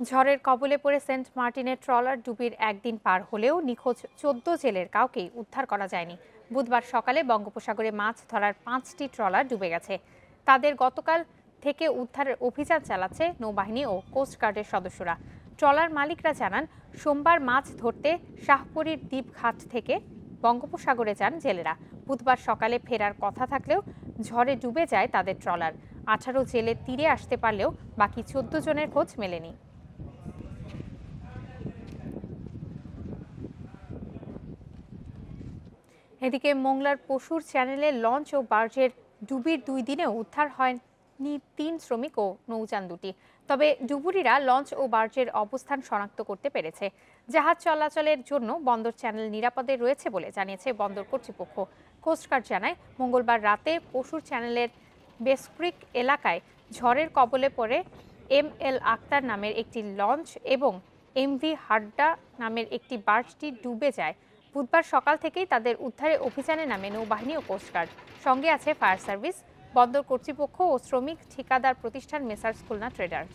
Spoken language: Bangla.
ঝড়ের কবলে পড়ে সেন্ট মার্টিনের ট্রলার ডুবির একদিন পার হলেও নিখোঁজ চোদ্দ জেলের কাউকেই উদ্ধার করা যায়নি। বুধবার সকালে বঙ্গোপসাগরে মাছ ধরার পাঁচটি ট্রলার ডুবে গেছে। তাদের গতকাল থেকে উদ্ধারের অভিযান চালাচ্ছে নৌবাহিনী ও কোস্টগার্ডের সদস্যরা। ট্রলার মালিকরা জানান, সোমবার মাছ ধরতে শাহপুরীর দ্বীপঘাট থেকে বঙ্গোপসাগরে যান জেলেরা। বুধবার সকালে ফেরার কথা থাকলেও ঝড়ে ডুবে যায় তাদের ট্রলার। আঠারো জেলে তীরে আসতে পারলেও বাকি চোদ্দ জনের খোঁজ মেলেনি। এদিকে মোংলার পশুর চ্যানেলে লঞ্চ ও বার্জের ডুবির দুই দিনে উদ্ধার হয়নি তিন শ্রমিক ও নৌযান দুটি। তবে ডুবুরিরা লঞ্চ ও বার্জের অবস্থান শনাক্ত করতে পেরেছে। জাহাজ চলাচলের জন্য বন্দর চ্যানেল নিরাপদে রয়েছে বলে জানিয়েছে বন্দর কর্তৃপক্ষ। কোস্টগার্ড জানায়, মঙ্গলবার রাতে পশুর চ্যানেলের বেসক্রিক এলাকায় ঝড়ের কবলে পড়ে এম এল আক্তার নামের একটি লঞ্চ এবং এমভি হাড্ডা নামের একটি বার্জটি ডুবে যায়। বুধবার সকাল থেকেই তাদের উদ্ধারে অভিযানে নামে নৌবাহিনী ও কোস্টগার্ড সঙ্গে আছে ফায়ার সার্ভিস বন্দর কর্তৃপক্ষ ও শ্রমিক ঠিকাদার প্রতিষ্ঠান মেসার্স খুলনা ট্রেডার্স।